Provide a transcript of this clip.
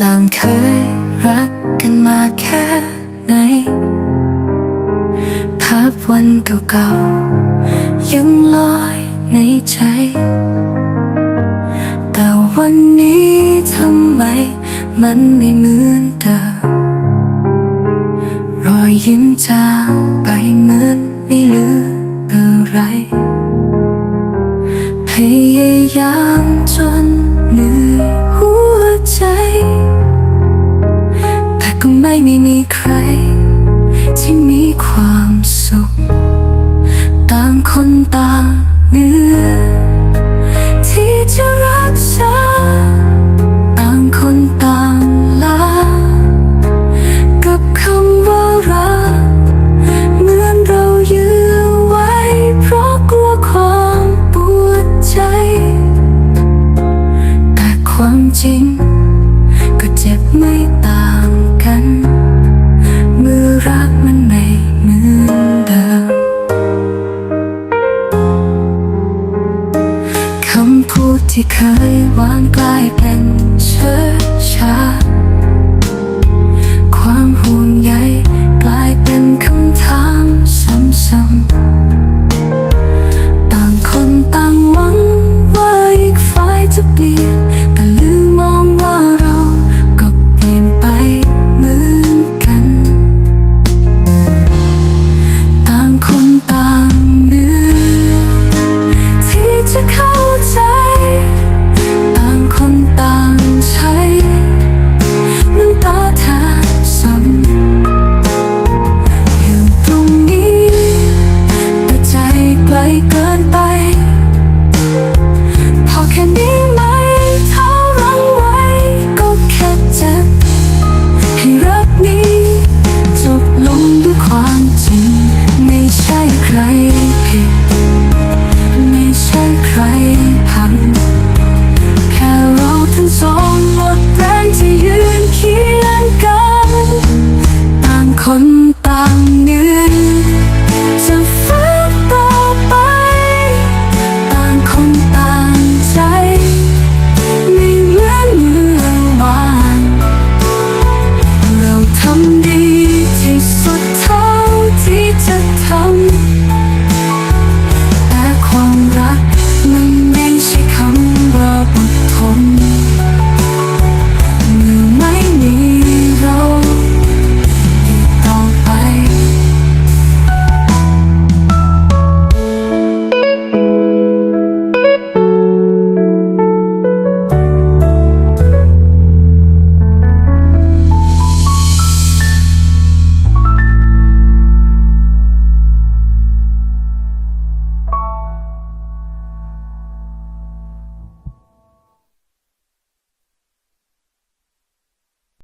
ต่างเคยรักกันมาแค่ไหน ภาพวันเก่าๆยังลอยในใจ แต่วันนี้ทำไมมันไม่เหมือนเดิมรอยยิ้มจางไปเหมือนไม่เหลืออะไร พยายามจนเหนื่อยหัวใจ ก็ไม่ม่มีใคร ที่มีความสุข ต่างคนต่างเหนื่อที่จะรักษาต่างคนต่างลา กับคำว่ารักเหมือนเรายื้อไว้ เพราะกลัวความปวดใจ แต่ความจริง รักมันไม่เหมือนเดิมคำพูดที่เคยหวานกลายเป็นเชื้อชา താങ്ങിൽ